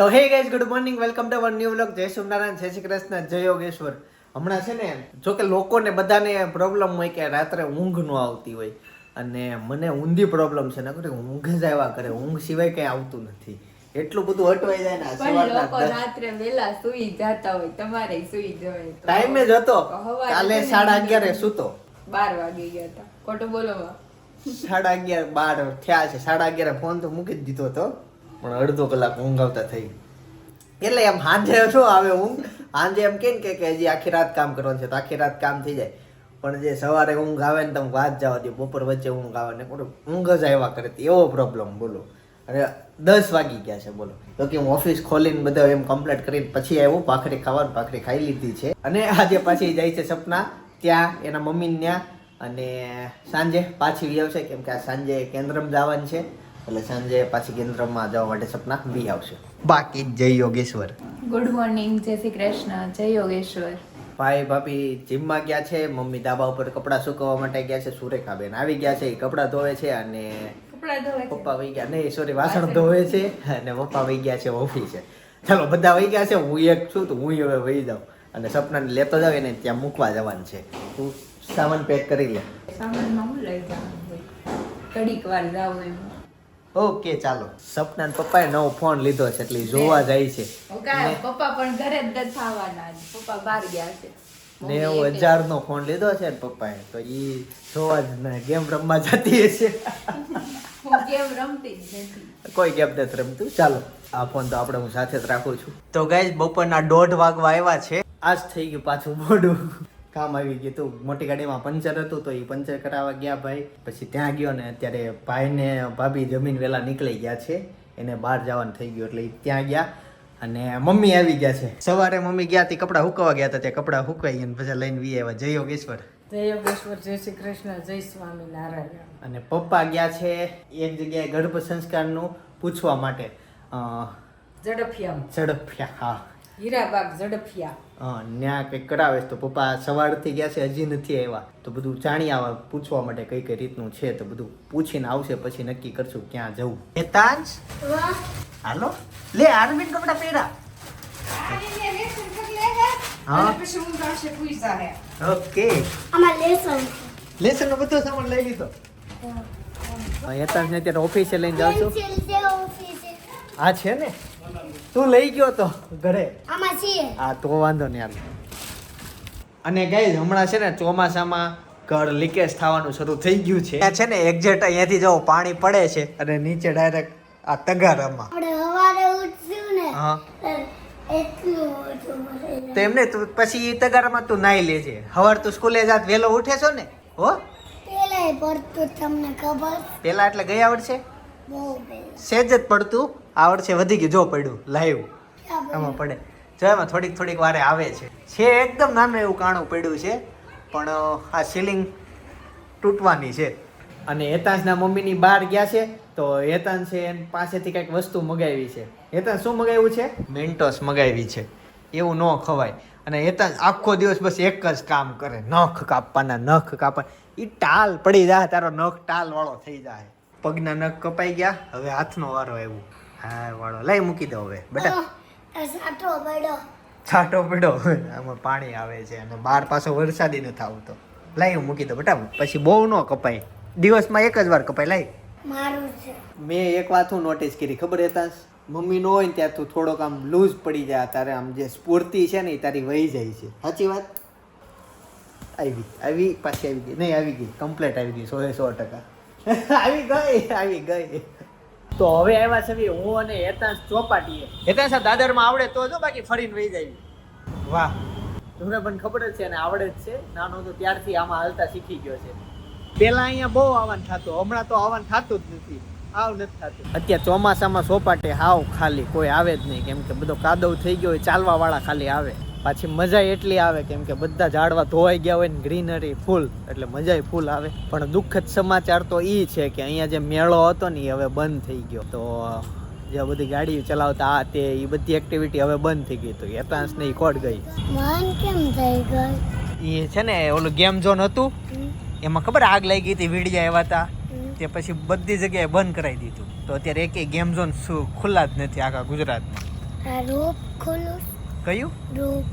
તો hey guys good morning welcome to our new vlog Jai Somnarayan Jai Shri Krishna જય યોગેશ્વર. હમણાં છે ને જો કે લોકોને બધાને પ્રોબ્લેમ હોય કે રાત્રે ઊંઘ ન આવતી હોય. અને મને ઊંધી પ્રોબ્લેમ છે. નકર ઊંઘ જ આવ્યા કરે. ઊંઘ સિવાય કંઈ આવતું નથી. એટલું બધું અટવાઈ જાય ને સવારના રાત્રે વેલા સુઈ જતા હોય તમારે સુઈ જવાય ટાઈમે જ હતો. કાલે ને સાડા અગિયારે સૂતો. બાર વાગી ગયા હતા. ખોટું બોલો. માં. સાડા અગિયાર બાર થયા છે. સાડા અગિયારે ફોન તો મૂકી જ દીધો હતો. પણ અડધો કલાક ઊંઘ આવતા થઈ એટલે એમ સાંજે શું આવે ઊંઘ? સાંજે એમ કે કે- હજી આખી રાત કામ કરવાનું છે તો આખી રાત કામ થઈ જાય. પણ જે સવારે ઊંઘ આવે ને તમે વાત જવા દો બપોર વચ્ચે ઊંઘ આવે ને ઊંઘ જ આવ્યા કરે એવો પ્રોબ્લેમ બોલો. અને દસ વાગી ગયા છે, બોલો. તો કે હું ઓફિસ ખોલીને બધા એમ કમ્પ્લીટ કરીને પછી આવ્યો, ભાખરી ખાવાનું, ભાખરી ખાઈ લીધી છે. અને આજે પાછી જાય છે સપના, ત્યાં, એના મમ્મી ત્યાં. અને સાંજે પાછી વ્યવસાય કેમ કે આ સાંજે કેન્દ્રમાં જવાનું છે. એટલે સાંજે પાછી કેન્દ્રમાં જવા માટે સપના બી આવશે. બાકી જય યોગેશ્વર. ગુડ મોર્નિંગ જય શ્રી કૃષ્ણ જય યોગેશ્વર. ભાઈ ભાભી જીમમાં ગયા છે? મમ્મી ધાબા ઉપર કપડાં સુકવવા માટે ગયા છે? સુરેખાબેન આવી ગયા છે? એ કપડાં ધોવે છે? અને કપડા ધોવે છે. પપ્પા વહી ગયા? નહીં સોરી વાસણ ધોવે છે? અને પપ્પા વહી ગયા છે ઓફિસે. ચાલો બધા વહી ગયા છે? હું એક છું તો હું હવે વહી જાઉં. અને સપનાને લેતો જાવ ને ત્યાં મૂકવા જવાનું છે. તું સામાન પેક કરી લે. સામાનમાં હું લઈ જાઉં ઘડીક વાર જાઉં એમ. ઓકે ચાલો. સપના પપ્પાએ નવો ફોન લીધો છે એટલે જોવા જાય છે. પપ્પા પણ ઘરે જ થવાના. પપ્પા બહાર ગયા છે. નેવું હજાર નો ફોન લીધો છે ને પપ્પાએ તો ઈ જોવા જ ને ગેમ રમવા જતી હશે. ગેમ રમતી જ નથી. કોઈ ગેમ નથી રમતું. ચાલો આ ફોન તો આપણે હું સાથે જ રાખું છું. તો ગાઈઝ બપોરના દોઢ વાગવા આવ્યા છે. આજ થઈ ગયું પાછું મોડું. કામ આવી ગયું તું. મોટી ગાડીમાં પંચર હતું તો એ પંચર કરાવવા ગયા ભાઈ. પછી ત્યાં ગયો ને અત્યારે ભાઈને ભાભી જમીન વહેલા નીકળી ગયા છે. એને બહાર જવાનું થઈ ગયું એટલે ત્યાં ગયા અને મમ્મી આવી ગયા છે. સવારે મમ્મી ગયા તે કપડાં હુકવા ગયા હતા તે કપડાં હુકવાઈ ગયા પછી લઈને વી આવ્યા. જય યોગેશ્વર. જય યોગેશ્વર જય શ્રી કૃષ્ણ જય સ્વામી નારાયણ. અને પપ્પા ગયા છે એક જગ્યાએ ગર્ભ સંસ્કારનું પૂછવા માટે. ઝડપિયા ઝડપિયા હા. હીરાબાગ ઝડપિયા ન્યા કંઈક કરાવે તો પપ્પા સવારથી ગયા છે હજી નથી આવ્યા. તો બધું જાણી આવે પૂછવા માટે કઈ કઈ રીતનું છે તો બધું પૂછીને આવશે પછી નક્કી કરશું ક્યાં જવું. એ તાજ હાલો. લે આર્મીન કપડા પહેરા. હા. પછી હું ગાશે પૂછા હે. ઓકે. Lesson lesson. નો બધો સામાન લઈ લીધો. હેતાંશ ને અત્યારે ઓફિસે લઈને જાવ છો. આ છે ને? તું લઈ ગયો તો ઘરે. આમાં છે હા તો વાંધો નહીં હાલ. અને ગાઈઝ હમણાં છે ને ચોમાસામાં ઘર લીકેજ થવાનું શરૂ થઈ ગયું છે. ત્યાં છે ને એક્ઝેક્ટ અહીંયાથી જો પાણી પડે છે અને નીચે ડાયરેક્ટ આ તગારામાં. આપણે હવારે ઉઠશું ને હા. તો એટલું તો એમને તું પછી એ તગારામાં તું નાઈ લેજે. હવાર તું સ્કૂલે જાત વહેલો ઉઠે છો ને? હો? પેલા પડતું તમને ખબર? પેલા એટલે ગયા આવડશે? બહુ સેજ જ પડતું? આવડશે વધી ગયું, જો પડ્યું, લાઈવ. એમાં પડે. જો એમાં થોડીક થોડીક વારે આવે છે. છે એકદમ નાનું એવું કાણું પડ્યું છે, પણ આ સીલિંગ તૂટવાની છે. અને હેતાંશના મમ્મીની બહાર ગયા છે, તો હેતાંશ છે એની પાસેથી કંઈક વસ્તુ મગાવી છે. હેતાંશ શું મગાવ્યું છે? મેન્ટોસ મગાવી છે. એવું ન ખવાય. અને હેતાંશ આખો દિવસ બસ એક જ કામ કરે. નખ કાપવાના, નખ કાપવા. એ ટાલ પડી જાય, તારો નખ ટાલ વાળો થઈ જાય. પગના નખ કપાઈ ગયા, હવે હાથનો વારો આવ્યો. હા વાળો. લઈ મૂકી દો હવે બેટા. સાટો પડ્યો. છાંટો પડ્યો આમાં પાણી આવે છે અને બાર પાછો વરસાદી નથી આવતો. લઈ હું મૂકી દો બેટા. પછી બહુ ન કપાય. દિવસમાં એક જ વાર કપાય લાઈ. મારું છે. મેં એક વાત હું નોટિસ કરી ખબર હતા મમ્મી નો હોય ને ત્યાં તું થોડોક આમ લૂઝ પડી જાય તારે આમ જે સ્ફૂર્તિ છે ને એ તારી વહી જાય છે. સાચી વાત? આવી આવી પાછી આવી ગઈ. નહીં આવી ગઈ. કમ્પ્લેટ આવી ગઈ સો સો ટકા. આવી ગઈ આવી ગઈ. તો હવે આવ્યા છે હું અને હેતાંશ ચોપાટીએ. હેતાંશ દાદરમાં આવડે તો જો બાકી ફરીને વહી જાય. વાહ. તમને પણ ખબર જ છે અને આવડે જ છે. નાનો તો ત્યારથી આમાં હાલતા શીખી ગયો છે. પેલા અહીંયા બહુ આવવાનું થતું. હમણાં તો આવવાનું થતું જ નથી. આવ નથી થતું. અત્યારે ચોમાસામાં સોપાટે હાવ ખાલી. કોઈ આવે જ નહીં. કેમ કે બધો કાદવ થઈ ગયો હોય ચાલવા વાળા ખાલી આવે. પાછી મજા એટલી આવે કેમ કે બધા ઝાડવા ધોવાઈ ગયા હોય ને ગ્રીનરી ફૂલ એટલે મજાય ફૂલ આવે. પણ દુઃખદ સમાચાર તો એ છે કે અહીંયા જે મેળો હતો ને એ હવે બંધ થઈ ગયો. તો જે બધી ગાડી ચલાવતા આ તે એ બધી એક્ટિવિટી હવે બંધ થઈ ગઈ. તો હેતાંશ ને કોટ ગઈ? કેમ થઈ ગઈ? એ છે ને ઓલું ગેમ ઝોન હતું. એમાં ખબર આગ લાગી હતી વીડિયા એવા હતા. તે પછી બધી જગ્યાએ બંધ કરાવી દીધું. તો અત્યારે એકેય ગેમ ઝોન ખુલ્લા જ નથી આખા ગુજરાતમાં. આ રૂપ ખુલ્લું? કયું?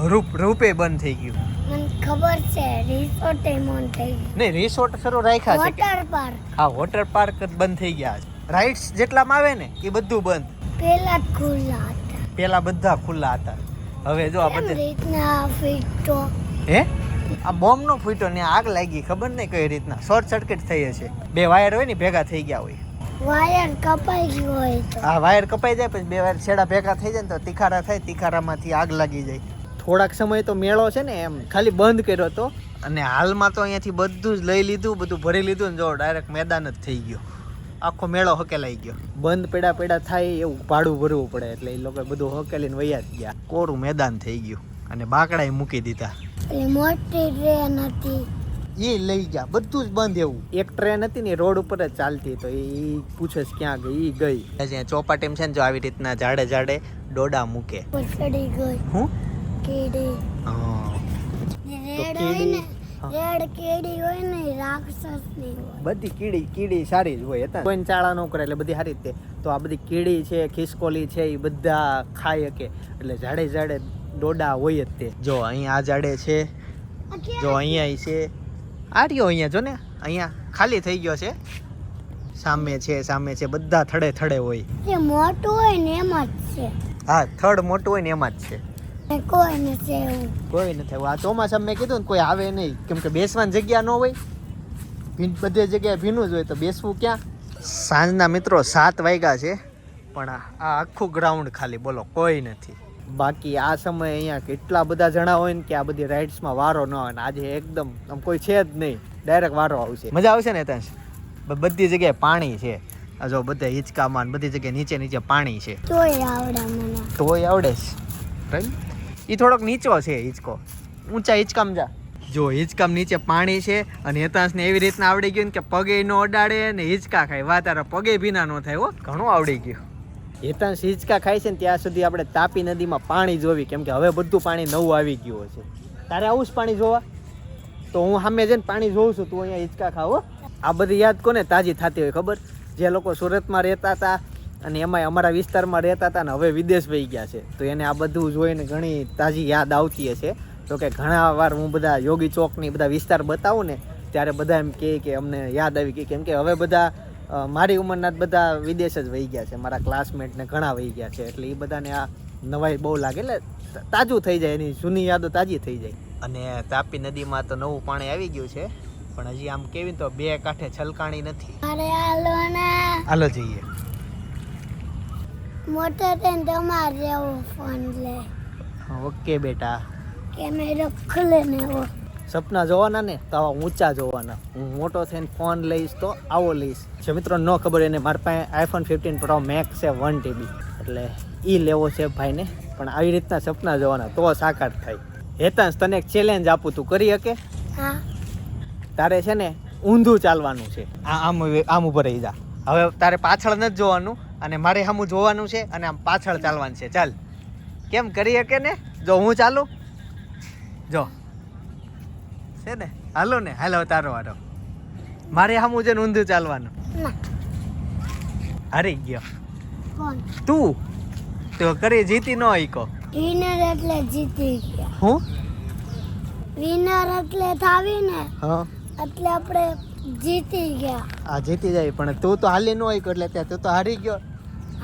રૂપ. રૂપ બંધ થઈ ગયું. મને ખબર છે રિસોર્ટ મોન થઈ ગયું. નહીં રિસોર્ટ શરૂ રાખ્યા છે વોટર પાર્ક હા વોટર પાર્ક બંધ થઈ ગયા છે. રાઇડ્સ જેટલામાં આવે ને એ બધું બંધ. પેલા ખુલ્લા હતા. પેલા બધા ખુલ્લા હતા. હવે જો આ બધે રીતના ફીટો? હે? આ બોમ્બ નો ફૂટ્યો ને આગ લાગી ખબર નહીં કઈ રીતના. શોર્ટ સર્કિટ થઈ હશે. બે વાયર હોય ને ભેગા થઈ ગયા હોય. વાયર કપાઈ ગયો હોય તો. આ વાયર કપાઈ જાય પછી બે વાયર છેડા ભેગા થઈ જાય ને તો તિખારા થાય તિખારામાંથી આગ લાગી જાય. થોડાક સમય તો મેળો છે ને એમ ખાલી બંધ કર્યો હતો અને હાલમાં તો અહીંયાથી બધું જ લઈ લીધું બધું ભરી લીધું ને જો ડાયરેક્ટ મેદાન જ થઈ ગયો. આખો મેળો હકેલાઈ ગયો. બંધ પેડા પેડા થાય એવું ભાડું ભરવું પડે એટલે એ લોકો બધું હકેલીને વૈયા જ ગયા. કોરું મેદાન થઈ ગયું અને બાકડાએ મૂકી દીધા. મોટી ટ્રેન હતી. એ લઈ ગયા. બધું જ બંધ એવું. એક ટ્રેન હતી ને રોડ ઉપર જ ચાલતી તો એ પૂછે છે ક્યાં ગઈ એ ગઈ. અહીંયા ચોપાટીમાં છે ને જો આવી રીતના જાડે જાડે ડોડા મૂકે. પછડી ગઈ. હું? કીડી. હા. રેડ કીડી, હોય ને રાક્ષસની બધી કીડી કીડી સારી જ હોય હતા કોઈ ચાળા ન કરે એટલે બધી સારી રીતે તો. આ બધી કીડી છે ખિસકોલી છે એ બધા ખાઈ શકે એટલે જાડે જાડે ડોડા હોય જ તે. જો અહીં આ જાડે છે. જો અહીંયા છે. આ રહ્યો અહીંયા જો ને અહીંયા ખાલી થઈ ગયો છે. સામે છે સામે છે બધા થડે થડે હોય. જે મોટું હોય ને એમાં જ છે. હા થડ મોટું હોય ને એમાં જ છે. કોઈ નથી એવું. કોઈ નથી આવ્યું. આ ચોમાસામાં મેં કીધું ને કોઈ આવે નહીં. કેમ કે બેસવાની જગ્યા ન હોય. ભીન બધી જગ્યાએ ભીનું જ હોય તો બેસવું ક્યાં? સાંજના મિત્રો સાત વાગ્યા છે પણ આ આખું ગ્રાઉન્ડ ખાલી બોલો કોઈ નથી. બાકી આ સમયે અહીંયા કેટલા બધા જણા હોય ને કે આ બધી રાઇડ્સમાં વારો ન હોય ને આજે એકદમ આમ કોઈ છે જ નહીં. ડાયરેક્ટ વારો આવશે. મજા આવશે ને ત્યાં બધી જગ્યાએ પાણી છે. આ જો બધે હિંચકામાં બધી જગ્યાએ નીચે નીચે પાણી છે. તોય આવડે મને. તોય આવડે છે એ થોડોક નીચો છે હિંચકો. ઊંચા હિંચકામ જા. જો હિંચકામ નીચે પાણી છે અને હેતાંશને એવી રીતના આવડી ગયું ને કે પગે નો અડાડે ને હિંચકા ખાય. વા તારા પગે ભીના નો થાય હો. ઘણું આવડી ગયું. હેતાંશ હિંચકા ખાય છે ને ત્યાં સુધી આપણે તાપી નદીમાં પાણી જોવી. કેમ કે હવે બધું પાણી નવું આવી ગયું છે તારે આવું જ પાણી જોવા? તો હું સામે જઈને પાણી જોઉં છું, તું અહીંયા હિંચકા ખાવો આ બધી યાદ કોને તાજી થતી હોય ખબર? જે લોકો સુરતમાં રહેતા હતા અને એમાંય અમારા વિસ્તારમાં રહેતા હતા ને હવે વિદેશ વહી ગયા છે. તો એને આ બધું જોઈને ઘણી તાજી યાદ આવતી હશે. તો કે ઘણા વાર હું બધા યોગી ચોકની બધા વિસ્તાર બતાવું ને, ત્યારે બધા એમ કહે કે અમને યાદ આવી ગઈ. કેમ કે હવે બધા મારી ઉંમરના જ બધા વિદેશ જ વહી ગયા છે. મારા ક્લાસમેટને ઘણા વહી ગયા છે. એટલે એ બધાને આ નવાઈ બહુ લાગે. એટલે તાજું થઈ જાય. એની જૂની યાદો તાજી થઈ જાય. અને તાપી નદીમાં તો નવું પાણી આવી ગયું છે. પણ હજી આમ કેવી તો બે કાંઠે છલકાણી નથી. હાલો જઈએ. મોટો થઈને તમારે જેવો ફોન લે. ઓકે બેટા. કેમેરો ખુલે ને સપના જોવાના ને તો આવા ઊંચા જોવાના. હું મોટો થઈને ફોન લઈશ તો આવો લઈશ. જે મિત્રો ન ખબર એને મારી પાસે આઈફોન ફિફ્ટીન પ્રો મેક્સ છે વન ટીબી એટલે એ લેવો છે ભાઈને. પણ આવી રીતના સપના જોવાના તો સાકાર થાય. હેતાંશ તને એક ચેલેન્જ આપું તું. કરી શકે? હા. તારે છે ને ઊંધું ચાલવાનું છે. આ આમ આમ ઉપર રહી જા. હવે તારે પાછળ નથી જોવાનું અને મારે સામું જોવાનું છે અને આમ પાછળ ચાલવાનું છે. ચાલ. કેમ કરી શકે ને? જો હું ચાલું? જો. છે ને? હાલો ને હાલો તારો હારો મારે આમ છે ઊંધું ચાલવાનું. હારી ગયો. તું? તો કરી જીતી ન ઈકો વિનર એટલે જીતી ગયા. હું? વિનર એટલે થાવી ને હા. એટલે આપણે જીતી ગયા. આ જીતી જાય પણ તું તો હાલી નો હઈકો એટલે ત્યાં તું તો હારી ગયો.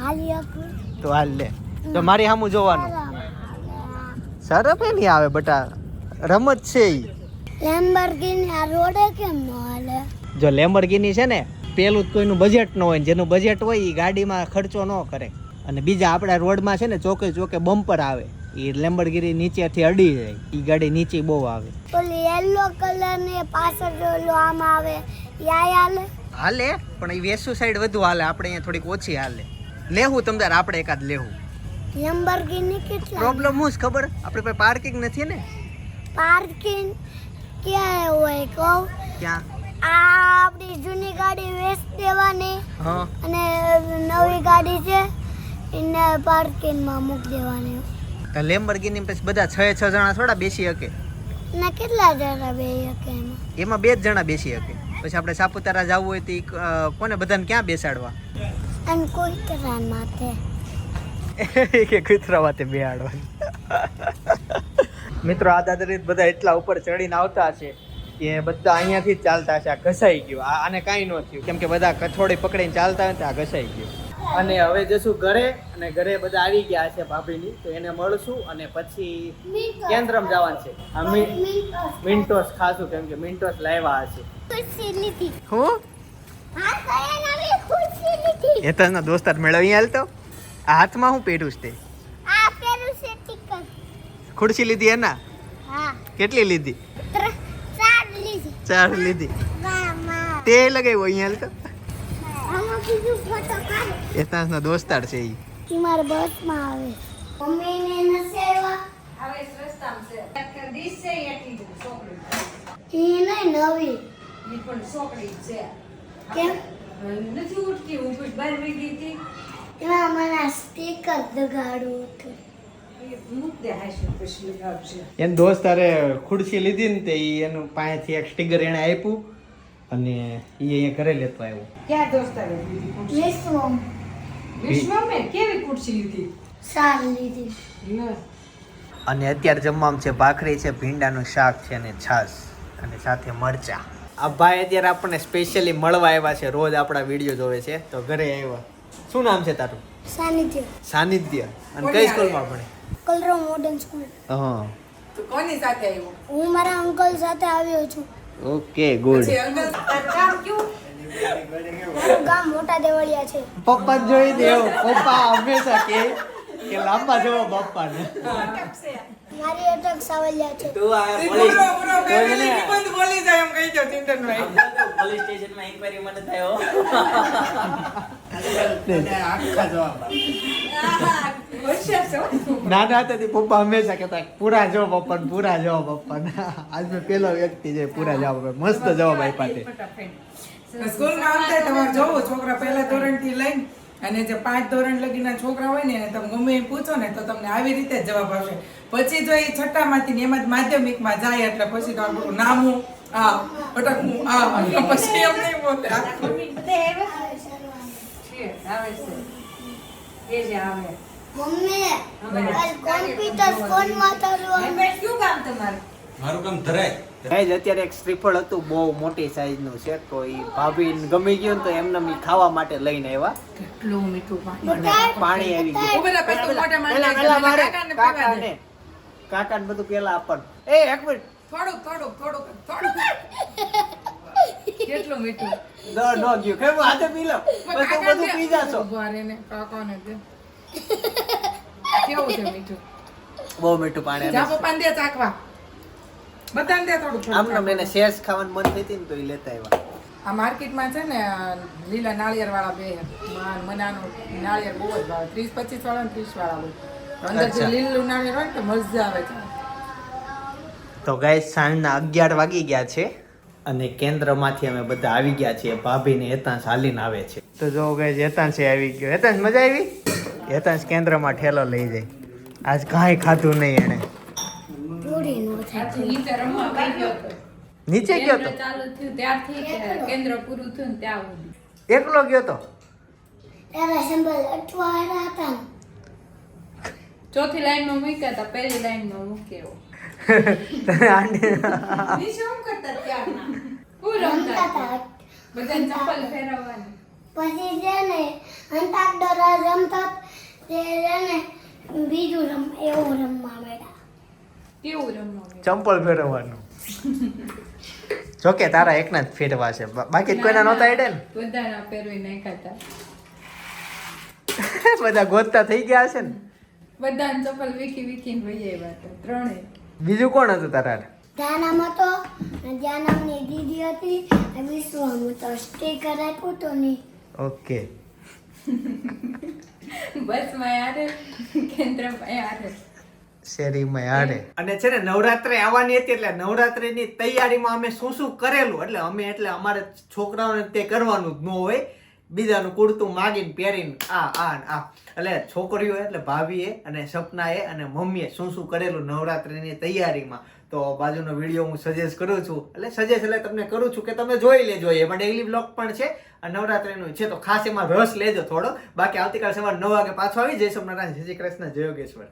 હાલી આપું. તો હાલ લે. તો મારી સામું જોવાનું. શરમ એ નહીં આવે બટા રમત છે ઈ. લેમ્બર્ગિની આ રોડે કેમ ન હાલે? જો લેમ્બર્ગિની છે ને પેલું જ કોઈનું બજેટ ન હોય જેનું બજેટ હોય એ ગાડીમાં ખર્ચો ન કરે. અને બીજા આપણા રોડમાં છે ને ચોકે ચોકે બમ્પર આવે. એ લેમ્બરગીરી નીચેથી અડી જાય. એ ગાડી નીચે બહુ આવે. ઓલી યલો કલર ને પાછળ ઓલો આમ આવે યાય હાલે? હાલે પણ એ વેસુ સાઈડ વધુ હાલે. આપણે અહીંયા થોડીક ઓછી હાલે. લેવું તમદાર આપણે એકાદ લેવું લેમ્બર્ગિની કેટલા? પ્રોબ્લેમ હું ખબર? આપણે પાસે પાર્કિંગ નથી ને. પાર્કિંગ ક્યાં હોય કહું? ક્યાં? આ આપણી જૂની ગાડી વેચ દેવાની હા. અને નવી ગાડી છે એને પાર્કિંગમાં મૂકી દેવાની. તો લેમ્બરગીની પછી બધા છ છ જણા થોડા બેસી શકે. ને કેટલા જણા બે શકે એમાં? એમાં બે જ જણા બેસી શકે. પછી આપણે સાપુતારા જવું હોય તો કોને બધાને ક્યાં બેસાડવા? અને કોઈ માથે. કે કૂતરા વાતે બેહાડવાની. મિત્રો આ દાદરીત બધા એટલા ઉપર ચડીને આવતા છે કે બધા અહીંયાથી જ ચાલતા છે. આ ઘસાઈ ગયું. આને કાંઈ ન થયું. કેમ કે બધા કથોડી પકડીને ચાલતા હોય આ ઘસાઈ ગયું. અને હવે જશું ઘરે અને ઘરે બધા આવી ગયા છે ભાભીની. તો એને મળશું અને પછી કેન્દ્રમ જવાનું છે. આ મિન્ટોસ. ખાશું કેમ કે મિન્ટોસ લાવ્યા હશે. હું? એ હેતલના દોસ્તાર મેળવી હાલતો આ હાથમાં હું પેઢું છે તે? ખુરશી લીધી એના? કેટલી લીધી? ચાર લીધી. તે લગાવ્યો અહીંયા કાઢ. હેતાંશનો દોસ્તાર છે ઈ. મારે બસમાં આવે. મમ્મીને નથી આવ્યા. આવે રસ્તામાં છે. એક ડીશ છે એટલી છોકરી. એ નહીં નવી. ઈ પણ છોકરી છે. કેમ? નથી ઉઠતી ઊભી બહાર વહી ગઈ હતી. એમાં મને સ્ટીકર દગાડવું હતું. એ દોસ્ત એન દોસ્તારે ખુરશી લીધી ને તે એનું પાસેથી એક સ્ટીકર એને આપ્યું અને એ અહીંયા ઘરે લેતો આવ્યો. ક્યાં દોસ્ત તારે ખુરશી? વિશ્વમ. વિશ્વમાં? કેવી ખુરશી લીધી? સારી લીધી. અને અત્યારે જમવામાં છે ભાખરી છે ભીંડાનું શાક છે અને છાશ અને સાથે મરચા. આ ભાઈ અત્યારે આપણને સ્પેશિયલી મળવા આવ્યા છે રોજ આપણા વીડિયો જોવે છે. તો ઘરે આવ્યા. શું નામ છે તારું? સાનિધ્ય. સાનિધ્ય. અને કઈ સ્કૂલમાં ભણે? કલરો મોડર્ન સ્કૂલ હા. તો કોની સાથે આવ્યો? હું મારા અંકલ સાથે આવ્યો છું. Okay good. ગામ મોટા દેવળિયા છે. પપ્પા જોઈ દેવ. પપ્પા હંમેશા કે. કે લાંબા જવો પપ્પાને મારી અટક સાવલિયા છે. તું આ પોલીસ પૂરો પૂરો ફેમિલી બંધ બોલી જાય એમ કહી દો ચિંતનભાઈ. પોલીસ સ્ટેશનમાં ઇન્કવાયરી મને થયો નાના હતા પપ્પા હંમેશા કહેતા પૂરા જવાબ પપ્પા પૂરા જવાબ પપ્પા આજ મેં પેલો વ્યક્તિ છે પૂરા જવાબ. મસ્ત જવાબ આપ્યા તે. ફટાફટ સ્કૂલમાં આમ થાય તમારે જોવું છોકરા પહેલા ધોરણથી લઈને અને જે પાંચ ધોરણ લગીના છોકરા હોય ને એને તમે ગમે એ પૂછો ને તો તમને આવી રીતે જ જવાબ આવશે. પછી જો એ છઠ્ઠામાંથી ને એમાં જ માધ્યમિકમાં જાય એટલે પછી તો આપણું નામું આ અટકવું આ પછી એમ નહીં બોલે. મમ્મી કોમ્પ્યુટર ચાલુ કામ તમારું? મારું કામ ધરાય. ગાઈઝ અત્યારે એક શ્રીફળ હતું બહુ મોટી સાઈઝનું છે તો એ ભાભી ગમી ગયું ને તો એમને ખાવા માટે લઈને આવ્યા. કેટલું મીઠું પાણી. પાણી આવી ગયું. કાકાને કાકાને. બધું પેલા આપણ. એ એક મિનિટ. થોડુંક થોડુંક થોડુંક થોડુંક. કેટલું મીઠું. દ ન ગયું. કેમ હાથે પી લો બસ બધું પી જાશો. ઊભા રહીને કાકાને દે. કેવું છે મીઠું? બહુ મીઠું પાણી જા પપ્પાને દે ચાખવા. બધાને દે થોડું થોડું આમ એને શેર્સ ખાવાનું મન થઈ હતી ને તો એ લેતા આવ્યા. આ માર્કેટમાં છે ને લીલા નાળિયેર વાળા બે માન મનાનું નાળિયેર બહુ જ ભાવે. ત્રીસ પચીસ વાળા ને ત્રીસ વાળા હોય અંદર જે લીલું નાળિયેર હોય તો મજા આવે છે. તો ગાય સાંજના અગિયાર વાગી ગયા છે અને કેન્દ્રમાંથી અમે બધા આવી ગયા છીએ. ભાભીને હેતાંશ હાલીને આવે છે. તો જો ગાય હેતાંશ આવી ગયો. હેતાંશ મજા આવી? હેતાંશ કેન્દ્રમાં ઠેલો લઈ જાય. આજ કાંઈ ખાધું નહીં એણે. નીચે રમવા ગઈ ગયો હતો. નીચે ગયો તો? ચાલુ થયું ત્યારથી કેન્દ્ર પૂરું થયું ત્યાં સુધી. એકલો ગયો તો? એવા સંભળ અઠવાડિયા હતા ચોથી લાઈનમાં મૂક્યા હતા પહેલી લાઈનમાં મૂક્યો. તને આંટી નીચે શું કરતા ત્યારના? હું રમતા હતા? બધાને ચપ્પલ ફેરવવાની પછી છે ને અંતાક્ષરા રમતા તે છે ને બીજું રમ એવું રમવા મળ્યા કેવું રમવાનું? ચંપલ ફેરવવાનું. જોકે તારા એકના જ ફેરવા છે. બાકી કોઈના નહોતા હેડે ને? બધાના પહેરવી નાખ્યા બધા ગોતતા થઈ ગયા હશે ને? બધાને ચપ્પલ વીખી વીખીને વહી આવ્યા હતા ત્રણે બીજું કોણ હતું તારા ધ્યાનામ હતો જ્યાં નામની દીદી હતી અને વિશ્વમ હતો સ્ટીકર આપ્યું તો નહીં ઓકે. બસમાં યાર કેન્દ્રમાં યારે. શેરીમાં યાડે અને છે ને નવરાત્રે આવવાની હતી એટલે નવરાત્રીની તૈયારીમાં અમે શું શું કરેલું? એટલે અમે એટલે અમારે છોકરાઓને તે કરવાનું જ ન હોય. બીજાનું કુર્તું માગીને પહેરીને આ આ આ. એટલે છોકરીઓ એટલે ભાભીએ અને સપનાએ અને મમ્મીએ શું શું કરેલું નવરાત્રિની તૈયારીમાં. તો બાજુનો વીડિયો હું સજેસ્ટ કરું છું. એટલે સજેસ્ટ એટલે તમને કરું છું કે તમે જોઈ લેજો. એમાં ડેઈલી બ્લોગ પણ છે. અને નવરાત્રિનું છે તો ખાસ એમાં રસ લેજો થોડો. બાકી આવતીકાલ સવારે નવ વાગે પાછો આવી જઈશ. નારાયણ જય શ્રી કૃષ્ણ જય યોગેશ્વર